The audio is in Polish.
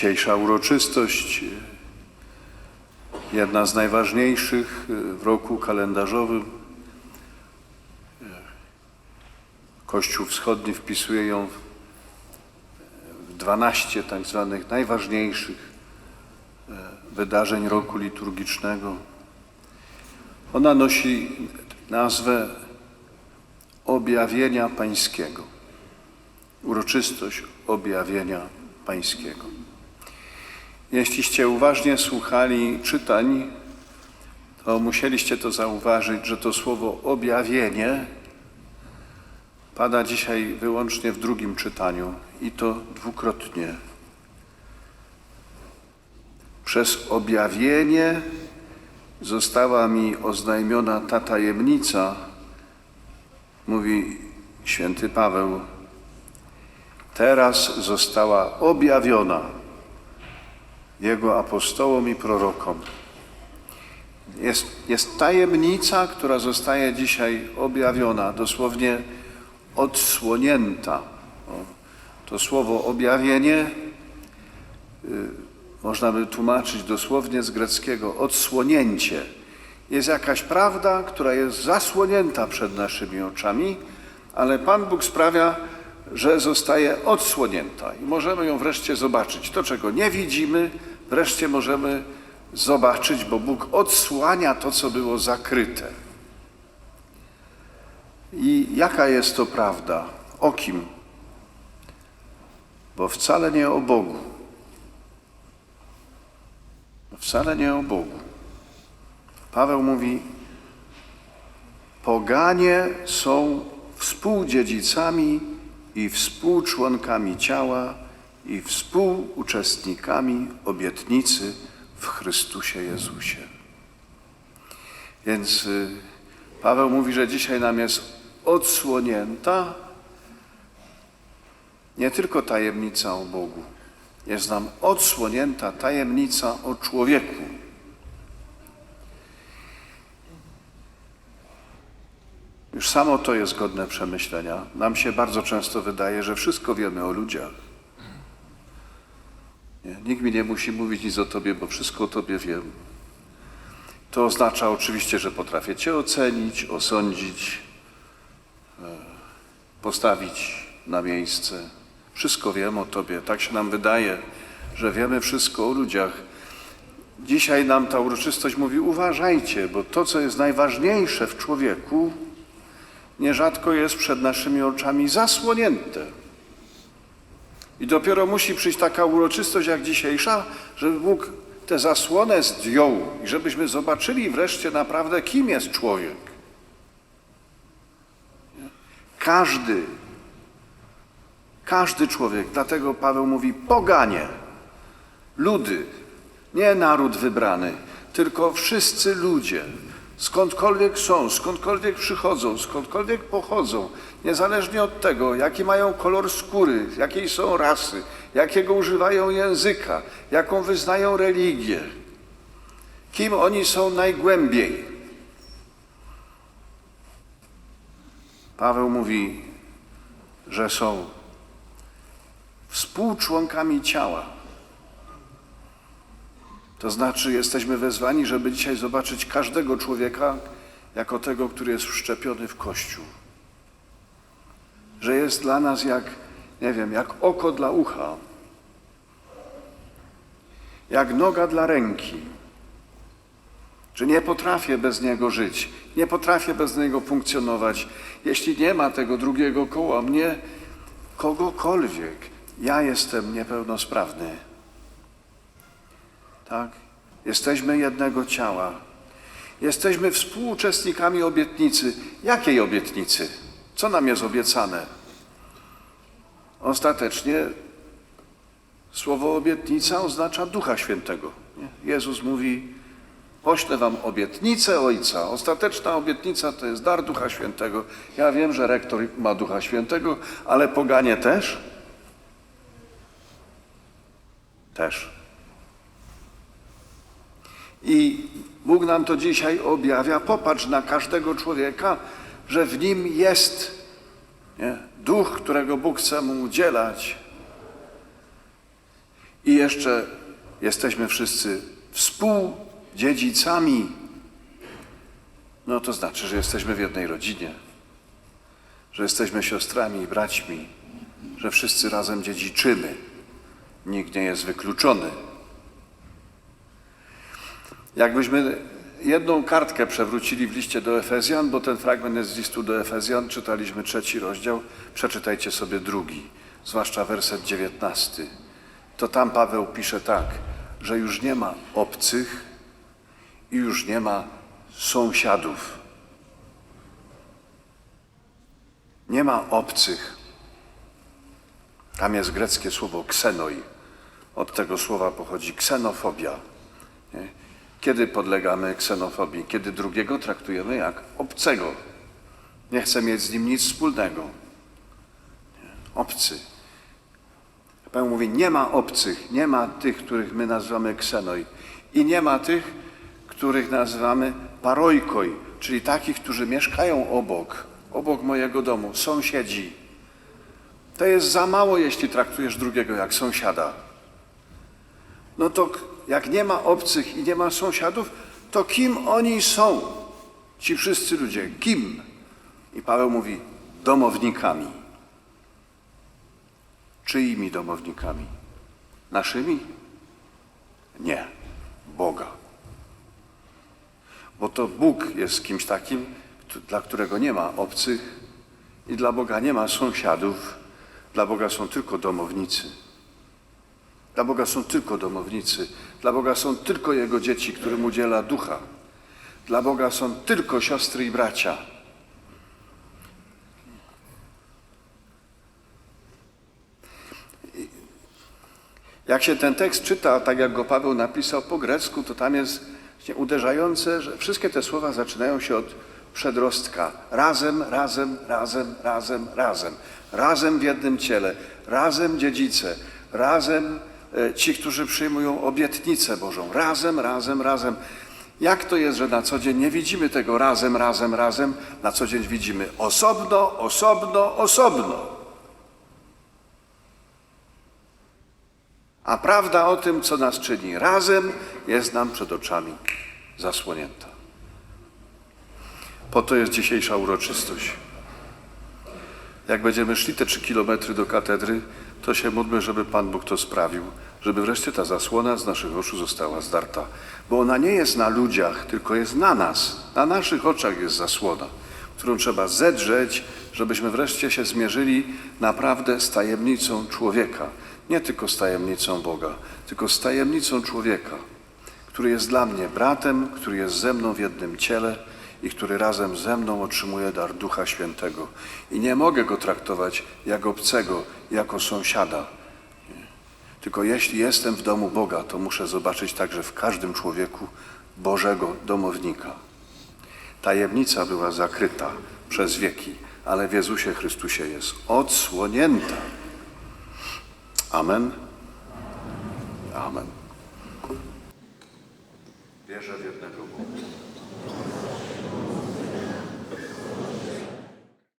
Dzisiejsza uroczystość, jedna z najważniejszych w roku kalendarzowym. Kościół Wschodni wpisuje ją w 12 tak zwanych najważniejszych wydarzeń roku liturgicznego. Ona nosi nazwę Objawienia Pańskiego. Uroczystość Objawienia Pańskiego. Jeśliście uważnie słuchali czytań, to musieliście to zauważyć, że to słowo objawienie pada dzisiaj wyłącznie w drugim czytaniu i to dwukrotnie. Przez objawienie została mi oznajmiona ta tajemnica, mówi święty Paweł. Teraz została objawiona Jego apostołom i prorokom. Jest, jest tajemnica, która zostaje dzisiaj objawiona, dosłownie odsłonięta. To słowo objawienie y, można by tłumaczyć dosłownie z greckiego odsłonięcie. Jest jakaś prawda, która jest zasłonięta przed naszymi oczami, ale Pan Bóg sprawia, że zostaje odsłonięta i możemy ją wreszcie zobaczyć. To, czego nie widzimy, wreszcie możemy zobaczyć, bo Bóg odsłania to, co było zakryte. I jaka jest to prawda? O kim? Bo wcale nie o Bogu. Wcale nie o Bogu. Paweł mówi: Poganie są współdziedzicami i współczłonkami ciała i współuczestnikami obietnicy w Chrystusie Jezusie. Więc y, Paweł mówi, że dzisiaj nam jest odsłonięta nie tylko tajemnica o Bogu, jest nam odsłonięta tajemnica o człowieku. Już samo to jest godne przemyślenia. Nam się bardzo często wydaje, że wszystko wiemy o ludziach. Nie, nikt mi nie musi mówić nic o Tobie, bo wszystko o Tobie wiem. To oznacza oczywiście, że potrafię Cię ocenić, osądzić, e, postawić na miejsce. Wszystko wiem o Tobie. Tak się nam wydaje, że wiemy wszystko o ludziach. Dzisiaj nam ta uroczystość mówi: uważajcie, bo to, co jest najważniejsze w człowieku, nierzadko jest przed naszymi oczami zasłonięte. I dopiero musi przyjść taka uroczystość jak dzisiejsza, żeby Bóg tę zasłonę zdjął i żebyśmy zobaczyli wreszcie naprawdę, kim jest człowiek. Każdy, każdy człowiek, dlatego Paweł mówi poganie, ludy, nie naród wybrany, tylko wszyscy ludzie, skądkolwiek są, skądkolwiek przychodzą, skądkolwiek pochodzą, niezależnie od tego, jaki mają kolor skóry, jakiej są rasy, jakiego używają języka, jaką wyznają religię, kim oni są najgłębiej. Paweł mówi, że są współczłonkami ciała. To znaczy, jesteśmy wezwani, żeby dzisiaj zobaczyć każdego człowieka jako tego, który jest wszczepiony w Kościół. Że jest dla nas jak, nie wiem, jak oko dla ucha, jak noga dla ręki. Że nie potrafię bez niego żyć, nie potrafię bez niego funkcjonować. Jeśli nie ma tego drugiego koła mnie, kogokolwiek, ja jestem niepełnosprawny. Tak? Jesteśmy jednego ciała. Jesteśmy współuczestnikami obietnicy. Jakiej obietnicy? Co nam jest obiecane? Ostatecznie słowo obietnica oznacza Ducha Świętego. Jezus mówi: Poślę wam obietnicę Ojca. Ostateczna obietnica to jest dar Ducha Świętego. Ja wiem, że rektor ma Ducha Świętego, ale poganie też? Też. I Bóg nam to dzisiaj objawia. Popatrz na każdego człowieka, że w nim jest nie, duch, którego Bóg chce mu udzielać. i jeszcze jesteśmy wszyscy współdziedzicami, no to znaczy, że jesteśmy w jednej rodzinie, że jesteśmy siostrami i braćmi, że wszyscy razem dziedziczymy. Nikt nie jest wykluczony. Jakbyśmy jedną kartkę przewrócili w liście do Efezjan, bo ten fragment jest z listu do Efezjan, czytaliśmy trzeci rozdział, przeczytajcie sobie drugi, zwłaszcza werset dziewiętnasty. To tam Paweł pisze tak, że już nie ma obcych i już nie ma sąsiadów. Nie ma obcych. Tam jest greckie słowo ksenoi. Od tego słowa pochodzi ksenofobia. Nie? Kiedy podlegamy ksenofobii? Kiedy drugiego traktujemy jak obcego. Nie chcę mieć z nim nic wspólnego. Obcy. Paweł mówi, nie ma obcych, nie ma tych, których my nazywamy ksenoi. I nie ma tych, których nazywamy parojkoj, czyli takich, którzy mieszkają obok, obok mojego domu, sąsiedzi. To jest za mało, jeśli traktujesz drugiego jak sąsiada. No to jak nie ma obcych i nie ma sąsiadów, to kim oni są? Ci wszyscy ludzie, kim? I Paweł mówi, domownikami. Czyimi domownikami? Naszymi? Nie, Boga. Bo to Bóg jest kimś takim, dla którego nie ma obcych i dla Boga nie ma sąsiadów, dla Boga są tylko domownicy. Dla Boga są tylko domownicy. Dla Boga są tylko Jego dzieci, którym udziela ducha. Dla Boga są tylko siostry i bracia. Jak się ten tekst czyta, tak jak go Paweł napisał po grecku, to tam jest uderzające, że wszystkie te słowa zaczynają się od przedrostka. Razem, razem, razem, razem, razem. Razem w jednym ciele. Razem dziedzice. Razem ci, którzy przyjmują obietnicę Bożą. Razem, razem, razem. Jak to jest, że na co dzień nie widzimy tego razem, razem, razem? Na co dzień widzimy osobno, osobno, osobno. A prawda o tym, co nas czyni razem, jest nam przed oczami zasłonięta. Po to jest dzisiejsza uroczystość. Jak będziemy szli te trzy kilometry do katedry, to się módlmy, żeby Pan Bóg to sprawił, żeby wreszcie ta zasłona z naszych oczu została zdarta. Bo ona nie jest na ludziach, tylko jest na nas. Na naszych oczach jest zasłona, którą trzeba zedrzeć, żebyśmy wreszcie się zmierzyli naprawdę z tajemnicą człowieka. Nie tylko z tajemnicą Boga, tylko z tajemnicą człowieka, który jest dla mnie bratem, który jest ze mną w jednym ciele i który razem ze mną otrzymuje dar Ducha Świętego. I nie mogę go traktować jak obcego, jako sąsiada. Tylko jeśli jestem w domu Boga, to muszę zobaczyć także w każdym człowieku Bożego domownika. Tajemnica była zakryta przez wieki, ale w Jezusie Chrystusie jest odsłonięta. Amen. Amen. Wierzę w.